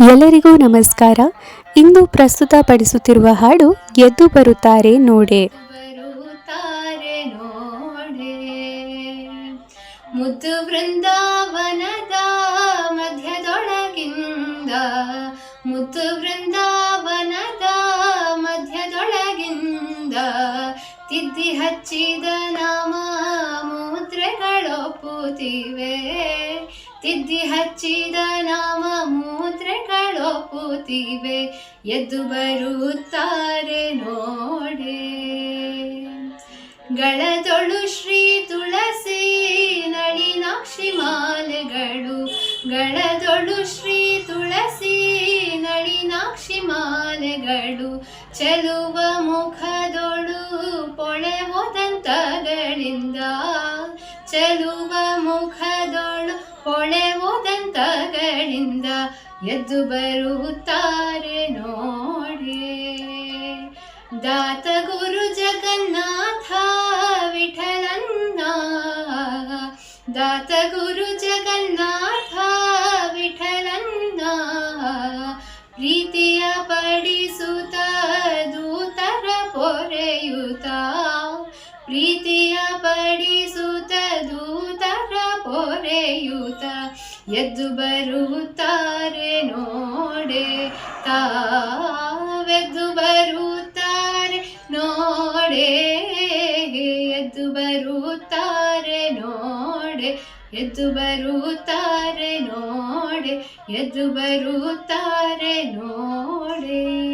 ಎಲ್ಲರಿಗೂ ನಮಸ್ಕಾರ. ಇಂದು ಪ್ರಸ್ತುತಪಡಿಸುತ್ತಿರುವ ಹಾಡು ಎದ್ದು ಬರುತ್ತಾರೆ ನೋಡೆ. ಬರುತ್ತಾರೆ ನೋಡೆ. ಮುದ್ದು ವೃಂದಾವನದ ಮಧ್ಯದೊಳಗಿಂದ, ಮುದ್ದು ವೃಂದಾವನದ ಮಧ್ಯದೊಳಗಿಂದ ತಿದ್ದಿ ಹಚ್ಚಿದ ನಾಮ ಮುದ್ರೆಗಳೊಪ್ಪುತ್ತಿವೆ. ತಿದ್ದಿ ಹಚ್ಚಿದ ನಾಮ ಮುದ್ರೆಗಳೊಪ್ಪುತ್ತಿವೆ ಎದ್ದು ಬರುತ್ತಾರೆ ನೋಡೆ. ಗಳದೊಳು ಶ್ರೀ ತುಳಸಿ ನಳಿನಾಕ್ಷಿ ಮಾಲೆಗಳು. ಗಳದೊಳು ಶ್ರೀ ತುಳಸಿ ನಳಿನಾಕ್ಷಿ ಮಾಲೆಗಳು. ಚೆಲುವ ಮುಖದೊಳು ಪೊಳೆವುದಂತಗಳಿಂದ ಚೆಲುವ ಮುಖದೊಳು ಪೊಳೆವುದಂತಗಳಿಂದ ಎದ್ದು ಬರುತ್ತಾರೆ ನೋಡಿ. ದಾತ ಗುರು ಜಗನ್ನಾಥ ವಿಠಲನ್ನ. ದಾತ ಗುರು ಜಗನ್ನಾಥ ವಿಠಲನ್ನ. ಪ್ರೀತಿಯ ಪಡಿಸುತ್ತ ದೂತರ ಪೊರೆಯುತ್ತ. ಪ್ರೀತಿಯ ಪೊರೆಯುತ್ತ ಎದ್ದು ಬರುತ್ತಾರೆ ನೋಡೆ. ತಾವೆದ್ದು ಬರುತ್ತಾರೆ ನೋಡೆ. ಎದ್ದು ಬರುತ್ತಾರೆ ನೋಡೆ. ಎದ್ದು ಬರುತ್ತಾರೆ ನೋಡೆ. ಎದ್ದು ಬರುತ್ತಾರೆ ನೋಡೆ.